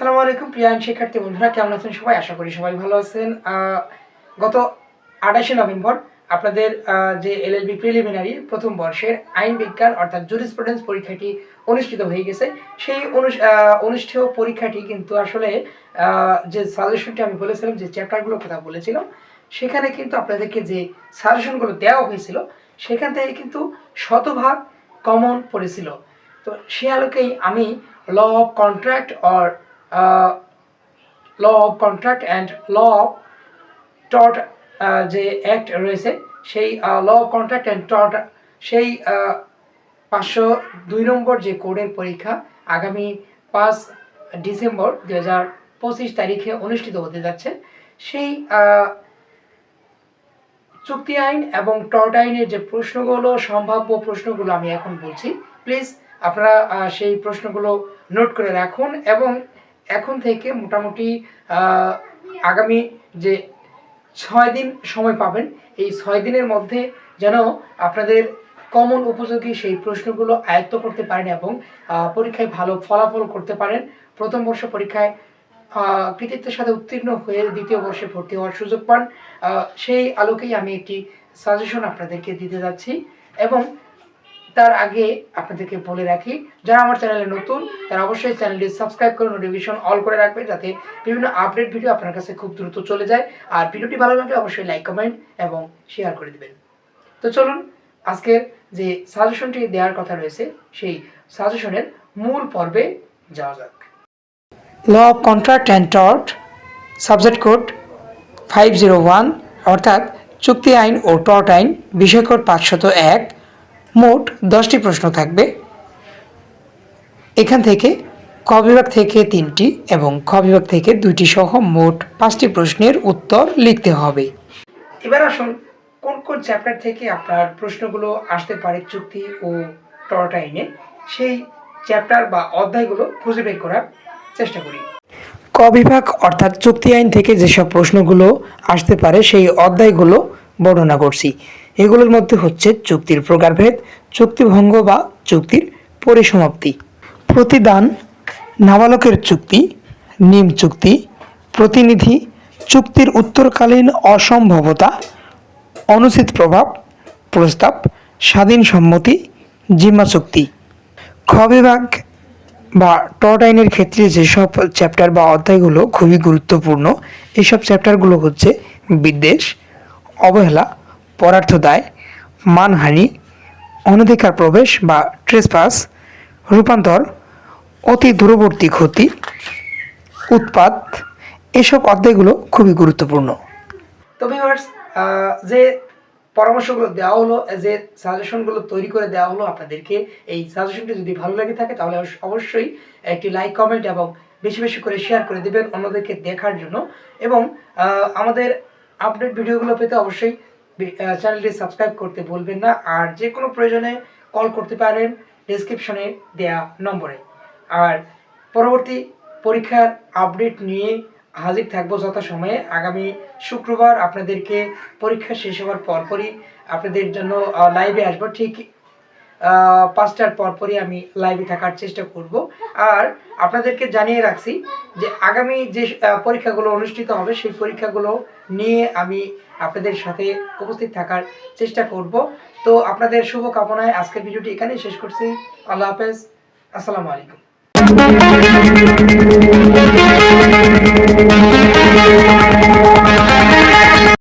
প্রিয় প্রিয়ান শিক্ষার্থী বন্ধুরা, কেমন আছেন সবাই? আশা করি সবাই ভালো আছেন। গত আঠাশে নভেম্বর আপনাদের যে এলএলবি প্রিলিমিনারি প্রথম বর্ষের আইন বিজ্ঞান অর্থাৎ জুরিসপ্রুডেন্স পরীক্ষাটি অনুষ্ঠিত হয়ে গেছে, সেই অনুষ্ঠেয় পরীক্ষাটি কিন্তু আসলে যে সাজেশনটি আমি বলেছিলাম, যে চ্যাপ্টারগুলোর কথা বলেছিলাম, সেখানে কিন্তু আপনাদেরকে যে সাজেশনগুলো দেওয়া হয়েছিল, সেখান থেকে কিন্তু শতভাগ কমন পড়েছিল। তো সে আলোকেই আমি law of contract or law of contract and law of tort যে অ্যাক্ট রয়েছে, সেই law of contract and tort সেই পাঁচশো দুই নম্বর যে কোডের পরীক্ষা আগামী পাঁচ ডিসেম্বর দু হাজার পঁচিশ তারিখে অনুষ্ঠিত হতে যাচ্ছে, সেই চুক্তি আইন এবং টর্ট আইনের যে প্রশ্নগুলো, সম্ভাব্য প্রশ্নগুলো আমি এখন বলছি প্লিজ আপনারা সেই প্রশ্নগুলো নোট করে রাখুন এবং এখন থেকে মোটামুটি আগামী যে ছয় দিন সময় পাবেন, এই ছয় দিনের মধ্যে যেন আপনাদের কমন উপযোগী সেই প্রশ্নগুলো আয়ত্ত করতে পারেন এবং পরীক্ষায় ভালো ফলাফল করতে পারেন। প্রথম বর্ষ পরীক্ষায় কৃতিত্বের সাথে উত্তীর্ণ হয়ে দ্বিতীয় বর্ষে ভর্তি হওয়ার সুযোগ পান। সেই আলোকেই আমি একটি সাজেশন আপনাদেরকে দিতে যাচ্ছি এবং তার আগে আপনাদেরকে বলে রাখি, যারা আমার চ্যানেলে নতুন, তারা অবশ্যই চ্যানেলটি সাবস্ক্রাইব করে নোটিফিকেশন অল করে রাখবেন যাতে বিভিন্ন আপডেট ভিডিও আপনার কাছে খুব দ্রুত চলে যায়। আর ভিডিওটি ভালো লাগলে অবশ্যই লাইক কমেন্ট এবং শেয়ার করে দিবেন। তো চলুন, আজকের যে সাজেশনটি দেওয়ার কথা রয়েছে, সেই সাজেশনের মূল পর্বে যাওয়া যাক। Law of contract and tort subject code five zero one অর্থাৎ চুক্তি আইন ও টর্ট আইন, বিষয় কোড পাঁচশত এক মোট দশটি প্রশ্ন থাকবে। এখান থেকে ক বিভাগ থেকে তিনটি এবং খ বিভাগ থেকে দুইটি সহ মোট পাঁচটি প্রশ্নের উত্তর লিখতে হবে। এবার আসুন, কোন কোন চ্যাপ্টার থেকে আপনার প্রশ্নগুলো আসতে পারে চুক্তি ও টর্ট আইনে সেই চ্যাপ্টার বা অধ্যায়গুলো খুঁজে বের করার চেষ্টা করি। ক বিভাগ অর্থাৎ চুক্তি আইন থেকে যেসব প্রশ্নগুলো আসতে পারে, সেই অধ্যায়গুলো বর্ণনা করছি। এগুলোর মধ্যে হচ্ছে চুক্তির প্রকারভেদ চুক্তিভঙ্গ বা চুক্তির পরিসমাপ্তি। প্রতিদান, নাবালকের চুক্তি, নিম চুক্তি, প্রতিনিধি, চুক্তির উত্তরকালীন অসম্ভবতা, অনুচিত প্রভাব, প্রস্তাব, স্বাধীন সম্মতি, জিম্মা চুক্তি। খ বিভাগ বা টর্ট আইনের ক্ষেত্রে যেসব চ্যাপ্টার বা অধ্যায়গুলো খুবই গুরুত্বপূর্ণ এইসব চ্যাপ্টারগুলো হচ্ছে বিদ্বেষ, অবহেলা পরার্থ দায়, মানহানি, অনধিকার প্রবেশ বা ট্রেসপাস রূপান্তর, অতি দূরবর্তী ক্ষতি, উৎপাত, এসব অধ্যায়গুলো খুবই গুরুত্বপূর্ণ। তো ভিউয়ার্স যে পরামর্শগুলো দেওয়া হলো, যে সাজেশনগুলো তৈরি করে দেওয়া হলো আপনাদেরকে, এই সাজেশনটি যদি ভালো লাগে থাকে, তাহলে অবশ্যই একটি লাইক কমেন্ট এবং বেশি বেশি করে শেয়ার করে দেবেন অন্যদেরকে দেখার জন্য। এবং আমাদের আপডেট ভিডিওগুলো পেতে অবশ্যই চ্যানেলটি সাবস্ক্রাইব করতে ভুলবেন না। আর যে কোনো প্রয়োজনে কল করতে পারেন ডিসক্রিপশনে দেয়া নম্বরে। আর পরবর্তী পরীক্ষার আপডেট নিয়ে হাজির থাকব যথাসময়ে। আগামী শুক্রবার আপনাদেরকে পরীক্ষা শেষ হওয়ার পরপরই আপনাদের জন্য লাইভে আসব। ঠিক পাঁচটার পরপরই আমি লাইভে থাকার চেষ্টা করব। আর আপনাদেরকে জানিয়ে রাখছি যে আগামী যে পরীক্ষাগুলো অনুষ্ঠিত হবে, সেই পরীক্ষাগুলো নিয়ে আমি আপনাদের সাথে উপস্থিত থাকার চেষ্টা করব। তো আপনাদের শুভকামনায় আজকের ভিডিওটি এখানেই শেষ করছি। আল্লাহ হাফেজ। আসসালামু আলাইকুম।